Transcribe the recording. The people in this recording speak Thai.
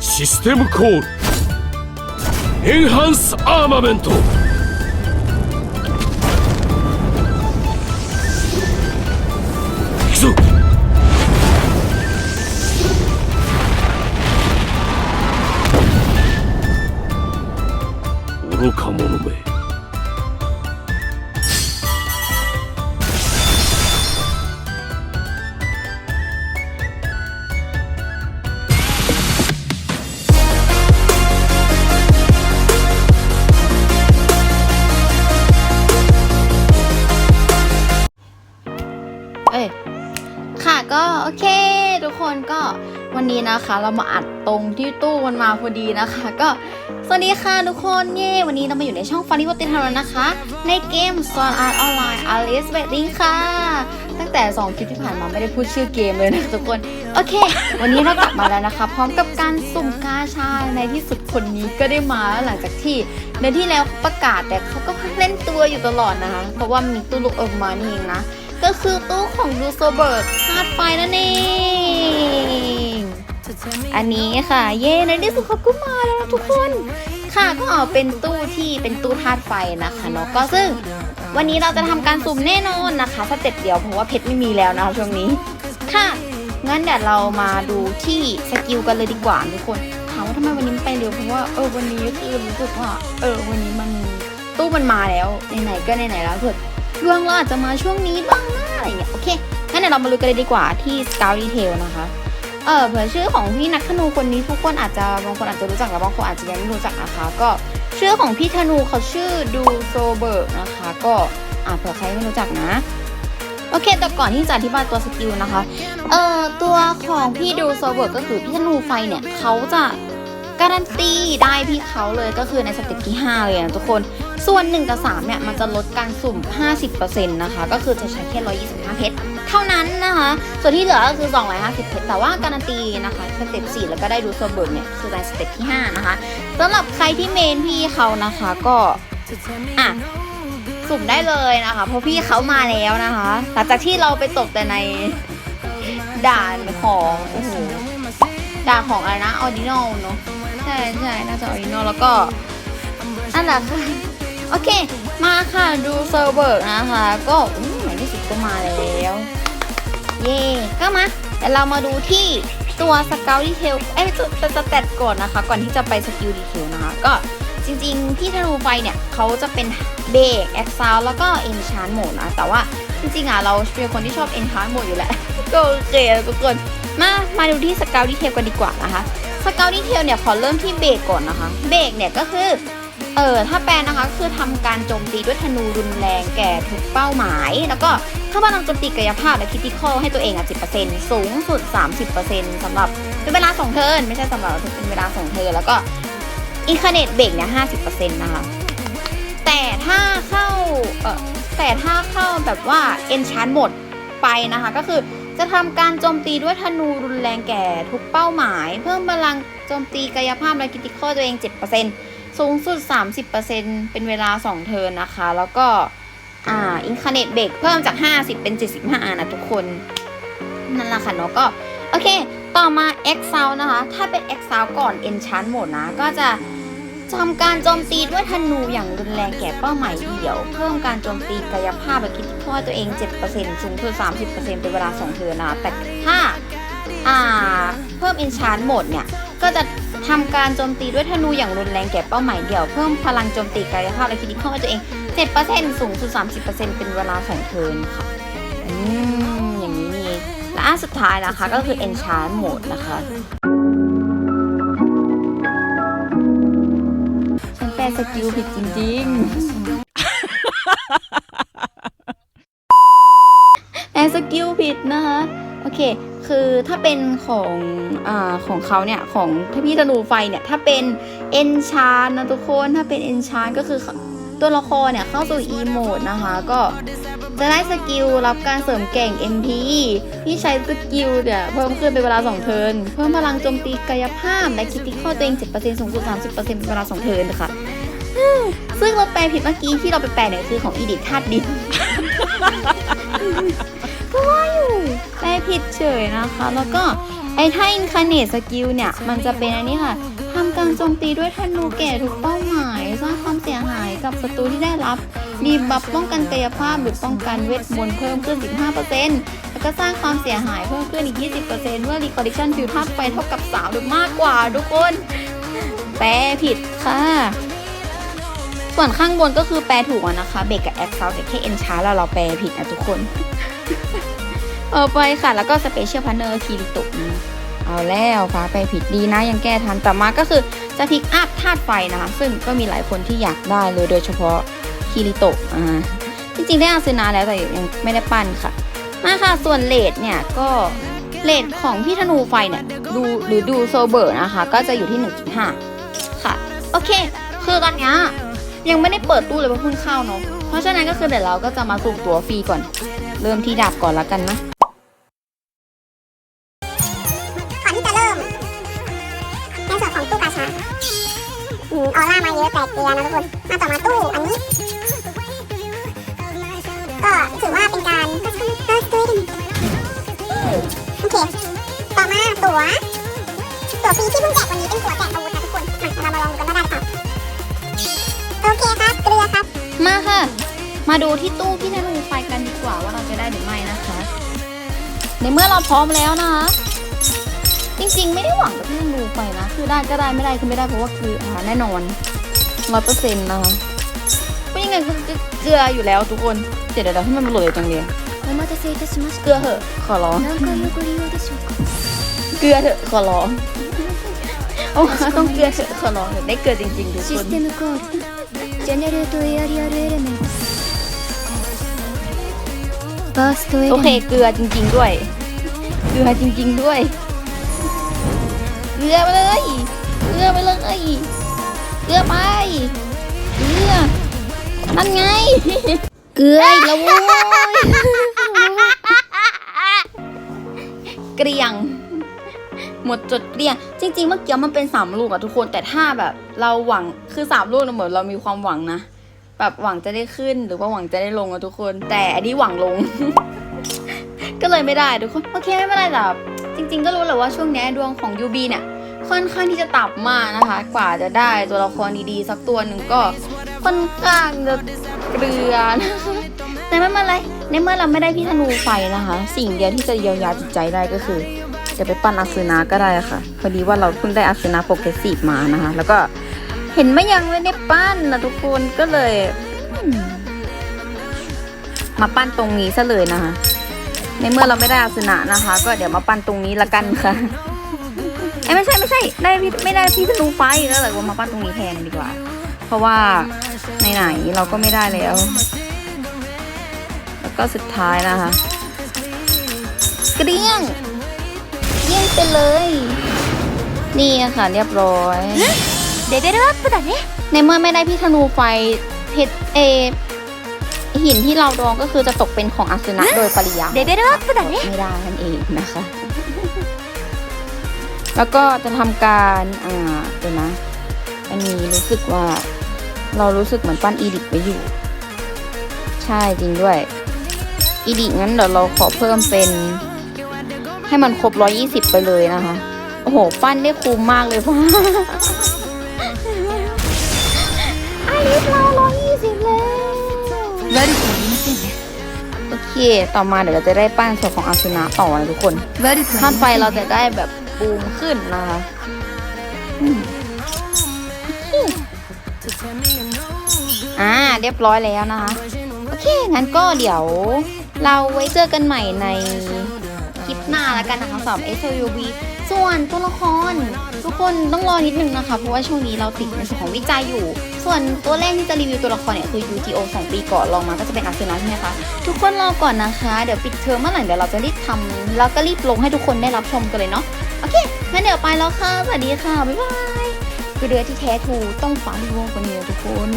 システムコール。エンハンスアーマメント。 คนก็วันนี้นะคะ เรามาอัดตรงที่ตู้มันมาพอดีนะคะ ก็สวัสดีค่ะทุกคนเย่วันนี้เรามาอยู่ในช่องฟันนี่วตินทารนะคะ ในเกม Sword Art Online Alice Wedding ค่ะ ตั้งแต่ 2 คลิปที่ผ่านมาไม่ได้พูดชื่อเกมเลยนะทุกคน โอเค วันนี้เรากลับมาแล้วนะคะ พร้อมกับการสุ่มกาชาในที่สุดคนนี้ก็ได้มาหลังจากที่เดือนที่แล้วประกาศแต่เขาก็เล่นตัวอยู่ตลอดนะคะ เพราะว่ามีตู้ลูกอมมานี่เองนะ ก็คือตู้ของดูโซเบิร์ดธาตุไฟนั่นเอง อันนี้ค่ะ เย่ในที่สุดเขาก็มาแล้วนะทุกคน ค่ะก็เอาเป็นตู้ที่เป็นตู้ธาตุไฟนะคะเนาะก็ซึ่งวันนี้เราจะทำการสุ่มแน่นอนนะคะสเต็ปเดียวเพราะว่าเพชรไม่มีแล้วนะคะช่วงนี้ ค่ะงั้นเดี๋ยวเรามาดูที่สกิลกันเลยดีกว่าทุกคนถามว่าทำไมวันนี้ไปเร็วเพราะว่าเออวันนี้คือรู้สึกว่าเออวันนี้มันตู้มันมาแล้วไหนๆก็ไหนๆแล้วเผื่อดวงเราอาจจะมาช่วงนี้บ้าง อะไรเงี้ยโอเคงั้นเดี๋ยวเรามาดูกันเลยดีกว่าที่ Scout Detail นะคะเออเผื่อชื่อของพี่นักธนูคนนี้ทุกคนอาจจะบางคนอาจจะรู้จักแล้วบางคนอาจจะยังไม่รู้จักนะคะ ก็ชื่อของพี่ธนูเขาชื่อดูโซเบิร์กนะคะ ก็อ่าเผื่อใครไม่รู้จักนะโอเค แต่ก่อนที่จะอธิบายตัวสกิลนะคะ เอ่อ ตัวของพี่ดูโซเบิร์กก็คือพี่ธนูไฟเนี่ย เขาจะ การันตีได้พี่เขาเลยก็คือในสเต็ปที่ 5 เลยนะทุกคน ส่วน 1 กับ 3 เนี่ย มันจะลดการสุ่ม 50%นะคะ ก็คือจะใช้แค่ 125 เพชรเท่านั้นนะคะ ส่วนที่เหลือก็คือ 250 เพชรแต่ว่าการันตีนะคะสเต็ป4แล้วก็ได้ดูโซเบิร์กเนี่ย คือในสเต็ปที่ 5 นะคะสำหรับใครที่เมนพี่เขานะคะก็อะสุ่มได้เลยนะคะเพราะพี่เขามาแล้วนะคะ หลังจากที่เราไปตกแต่ในด่านของโอ้โหด่านของอะไรนะออดิโนเนาะ ใช่ใช่น่าจะออดิโนแล้วก็นั่นแหละค่ะโอเค มาค่ะดูเซอร์เบิร์กนะคะ ก็อู้ไหนที่สุดก็มาแล้ว เย่ก็มาแต่เรามาดูที่ตัวสเกลดีเทลเอ้ยตัวตัวสเตตก่อนนะคะ ก่อนที่จะไปสกิลดีเทลนะคะ ก็จริงๆพี่ธนูไฟเนี่ยเขาจะเป็นเบรกแอคซาวแล้วก็เอนชานโหมดนะ แต่ว่าจริงๆอะเราเป็นคนที่ชอบเอนชานโหมดอยู่แหละ ก็โอเคทุกคนมามาดูที่สเกลดีเทลกันดีกว่านะคะ สเกลดีเทลเนี่ยขอเริ่มที่เบรกก่อนนะคะ เบรกเนี่ยก็คือ เออถ้าแปลนะคะคือทำการโจมตีด้วยธนูรุนแรงแก่ทุกเป้าหมาย แล้วก็ถ้าพลังโจมตีกายภาพและคิติคอลให้ตัวเองอะ10%สูงสุด 30%สำหรับเป็นเวลาสองเทิร์นไม่ใช่สำหรับเป็นเวลาสองเทิร์นแล้วก็อินคาเนตเบรกเนี่ย50%นะคะ แต่ถ้าเข้าเออแต่ถ้าเข้าแบบว่าเอนชานหมดไปนะคะ ก็คือ จะทำการโจมตีด้วยธนูรุนแรงแก่ทุกเป้าหมาย เพิ่มพลังโจมตีกายภาพและคิติคอตัวเอง 7%สูงสุด 30%เป็นเวลา 2 เทิร์นนะคะ แล้วก็อ่าอินคาเนตเบรกเพิ่มจาก 50 เป็น 75 นะทุกคน นั่นแหละค่ะเนาะก็ โอเค ต่อมา e x c e l นะคะ ถ้าเป็น e x c e l ก่อน Enchant หมดนะ ก็จะ ทำการโจมตีด้วยธนูอย่างรุนแรงแก่เป้าหมายเดี่ยว เพิ่มการโจมตีกายภาพและคิดข้อตัวเอง 7%สูงสุด30%เป็นเวลา2เทิร์นนะแต่ถ้าอ่าเพิ่ม Enchant หมดเนี่ย ก็จะทำการโจมตีด้วยธนูอย่างรุนแรงแก่เป้าหมายเดี่ยว เพิ่มพลังโจมตีกายภาพและคิดข้อตัวเอง 7%สูงสุด30%เป็นเวลา2เทิร์นค่ะอืมอย่างนี้นี่และอันสุดท้ายนะคะก็คือ Enchant Mode นะคะ แต่สกิลผิดจริงๆแต่สกิลผิดนะคะ โอเค คือถ้าเป็นของอ่าของเขาเนี่ย ของพพี่ธนูไฟเนี่ย ถ้าเป็นเอนชานนะทุกคน ถ้าเป็นเอนชานก็คือตัวละครเนี่ยเข้าสู่ E โมดนะคะ ก็ จะได้สกิลรับการเสริมเก่ง MP ที่ใช้สกิลเนี่ยเพิ่มขึ้นเป็นเวลา 2 เทิร์นเพิ่มพลังโจมตีกายภาพ และคิดที่ข้อตัวเอง 7%สูงสุด 30%เป็นเวลา 2 เทิร์นนะคะซึ่งเราแปลผิดเมื่อกี้ที่เราไปแปลเนี่ยคือของอีดิทธาตุดินก็ว่าอยู่แปลผิดเฉยนะคะ แล้วก็ไอ้ถ้าอินคาเนตสกิลเนี่ย มันจะเป็นอันนี้ค่ะทำการโจมตีด้วยธนูแก่ทุกเป้า กับศัตรูที่ได้รับ มีบัฟป้องกันกายภาพหรือป้องกันเวทมนต์เพิ่มขึ้น 15%แล้วก็สร้างความเสียหายเพิ่มขึ้นอีก 20%เมื่อรีคอร์ดิชันฟิวทับไปเท่ากับ 3 หรือมากกว่าทุกคน แปลผิดค่ะ ส่วนข้างบนก็คือแปลถูกนะคะ เบรกกับแอคเซลแต่แค่เอนชาร์แล้วเราแปลผิดนะทุกคนเออไปค่ะ แล้วก็สเปเชียลพาร์เนอร์คีริโตะเอาแล้วฟ้าไปผิดดีนะยังแก้ทันแต่มาก็คือ จะพิกอัพธาตุไฟนะคะ ซึ่งก็มีหลายคนที่อยากได้เลยโดยเฉพาะคีริโตะอ่าจริงๆได้อาซึนาแล้วแต่ยังไม่ได้ปั้นค่ะ มาค่ะส่วนเลดเนี่ยก็เลดของพี่ธนูไฟเนี่ยดูหรือดูโซเบอร์นะคะ ก็จะอยู่ที่ 1.5 ค่ะ โอเค คือตอนนี้ยยังไม่ได้เปิดตู้เลยเพราะเพิ่งเข้าเนาะเพราะฉะนั้นก็คือเดี๋ยวเราก็จะมาสุ่มตัวฟรีก่อน เริ่มที่ดาบก่อนแล้วกันนะ ขอาออร่ามาเยอะแตกเตียนะทุกคน มาต่อมาตู้อันนี้ ก็ถือว่าเป็นการเพิ่มเพิ่มด้วยกันโอเค ต่อมาตั๋ว ตั๋วฟรีที่เพิ่งแจกวันนี้เป็นตั๋วแจกอาวุธนะทุกคน มาเรามาลองดูกันว่าได้หรือเปล่าโอเคครับ เกลือครับ มาค่ะ มาดูที่ตู้พี่ธนูไฟกันดีกว่าว่าเราจะได้หรือไม่นะคะ ในเมื่อเราพร้อมแล้วนะคะ จริงๆ ไม่ได้หวังกับเรื่องดูไปนะ คือได้ก็ได้ไม่ได้คือไม่ได้เพราะว่าคืออาาแน่นอนร้อยเปอร์เซ็นต์นะคะก็ยังไงก็เกลืออยู่แล้วทุกคนเดี๋ยวเดี๋ยวให้มันหลุดเลยจังเลยเกลือเหอะขอร้องเกลือเถอะขอร้องโอ้ต้องเกลือเถอะขอร้องได้เกลือจริงๆทุกคนโอเคเกลือจริง ๆด้วย เกลือจริง ๆ ด้วย ลือไปเลยเกลือไปเลยเกลือไปเกลือนั่นไง เกลือแล้วโว้ยเกลียง หมดจดเกลียง จริง ๆ เมื่อกี้มันเป็นสามลูกอะทุกคน แต่ถ้าแบบ เราหวังคือสามลูกนะเหมือนเรามีความหวังนะ แบบหวังจะได้ขึ้นหรือว่าหวังจะได้ลงอะทุกคน แต่อันนี้หวังลง ก็เลยไม่ได้ทุกคน โอเคไม่เป็นไรแต่แบบจริง ๆ ก็รู้แหละว่าช่วงนี้ดวงของยูบีเนี่ย ค่อนข้างที่จะต่ำมากนะคะ กว่าจะได้ตัวละครดีๆ สักตัวหนึ่งก็ค่อนข้างจะเกลือนะคะแต่ไม่เป็นไรในเมื่อเราไม่ได้พี่ธนูไฟนะคะ สิ่งเดียวที่จะเยียวยาจิตใจได้ก็คือจะไปปั้นอาซึนาก็ได้ค่ะ พอดีว่าเราเพิ่งได้อาซึนาโปรเกรสซีฟมานะคะ แล้วก็เห็นไม่ยังไม่ได้ปั้นนะทุกคนก็เลย มาปั้นตรงนี้ซะเลยนะคะ ในเมื่อเราไม่ได้อาซึนะนะคะ ก็เดี๋ยวมาปั้นตรงนี้ละกันค่ะ เอ้ไม่ใช่ไม่ใช่ได้พี่ไม่ได้พี่ธนูไฟแล้วเลยว่ามาปั้นตรงนี้แทนดีกว่า เพราะว่าไหนๆเราก็ไม่ได้แล้ว แล้วก็สุดท้ายนะคะเกลี้ยงเกลี้ยงไปเลย นี่ค่ะเรียบร้อยเดี๋ยวได้รับประดนี้ในเมื่อไม่ได้พี่ธนูไฟเพชรเอหินที่เราดองก็คือจะตกเป็นของอาสนะโดยปริยายเดี๋ยวได้รับปะดันี้ไม่ได้นั่นเองนะคะ แล้วก็จะทำการอ่าเดี๋ยวนะ อันนี้รู้สึกว่า เรารู้สึกเหมือนปั้นอีดิบไปอยู่ ใช่จริงด้วยอีดิงั้นเดี๋ยวเราขอเพิ่มเป็น ให้มันครบ120ไปเลยนะคะ โอ้โห ปั้นได้คุ้มมากเลยพ่ะอาลิฟเราร้อยี่สิบแล้วโอเค ต่อมาเดี๋ยวเราจะได้ปั้นส่วนของอาชนะต่อเลยทุกคนท่านไฟเราจะได้แบบ บูมขึ้นนะคะอ่าเรียบร้อยแล้วนะคะ โอเค งั้นก็เดี๋ยวเราไว้เจอกันใหม่ในคลิปหน้าแล้วกันนะคะสำหรับ SUV ส่วนตัวละคร ทุกคนต้องรอนิดนึงนะคะ เพราะว่าช่วงนี้เราติดในส่วนของวิจัยอยู่ ส่วนตัวแรกที่จะรีวิวตัวละครเนี่ยคือ UTO 2 ปีก่อนลองมาก็จะเป็นอาร์เซนอลใช่ไหมคะ ทุกคนรอก่อนนะคะ เดี๋ยวปิดเทอมเมื่อไหร่เดี๋ยวเราจะรีบทำแล้วก็รีบลงให้ทุกคนได้รับชมกันเลยเนาะ โอเคงั้นเดี๋ยวไปแล้วค่ะ สวัสดีค่ะ บ๊ายบายคือเรือที่แท้ทูต้องฟ้าที่วงกว่านี้ทุกคน